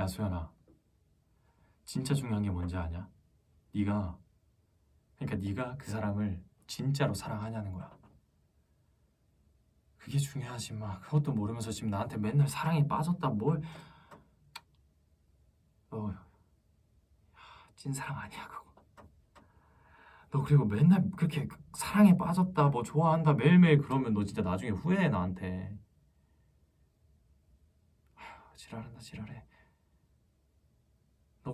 야 수연아. 진짜 중요한 게 뭔지 아냐? 네가 그러니까 네가 그 사람을 진짜로 사랑하냐는 거야. 그게 중요하지 마. 그것도 모르면서 지금 나한테 맨날 사랑에 빠졌다 뭘. 너, 야, 찐사랑 아니야 그거. 너 그리고 맨날 그렇게 사랑에 빠졌다 뭐 좋아한다 매일매일 그러면 너 진짜 나중에 후회해 나한테. 아휴, 지랄한다 지랄해. 너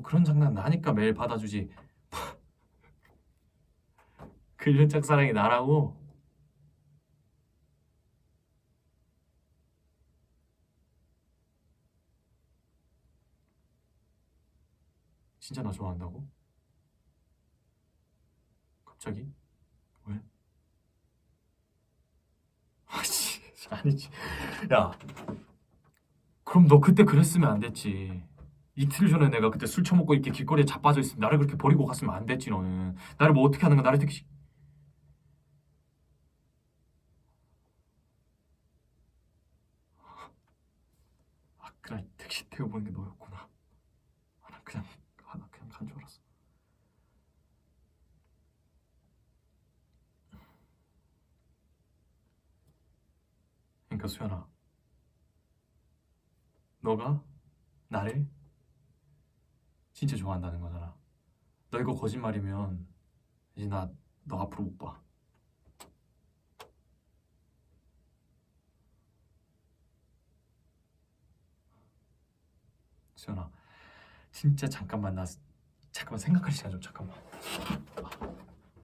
그런 장난 나니까 매일 받아주지 그 일짝 사랑이 나라고 진짜 나 좋아한다고? 갑자기? 왜? 아씨 아니지 야 그럼 너 그때 그랬으면 안 됐지 이틀 전에 내가 그때 술 처먹고 이렇게 길거리에 자빠져 있으면 나를 그렇게 버리고 갔으면 안 됐지 너는. 나를 뭐 어떻게 하는 거야 나를 택시. 아 그날 택시 태워보는 게 너였구나. 아, 나 그냥 아, 나 그냥 간 줄 알았어. 그러니까 수연아. 너가 나를 진짜 좋아한다는 거잖아. 너 이거 거짓말이면 이제 나 너 앞으로 못 봐. 수연아 진짜 잠깐만 나 잠깐만 생각할 시간 좀 잠깐만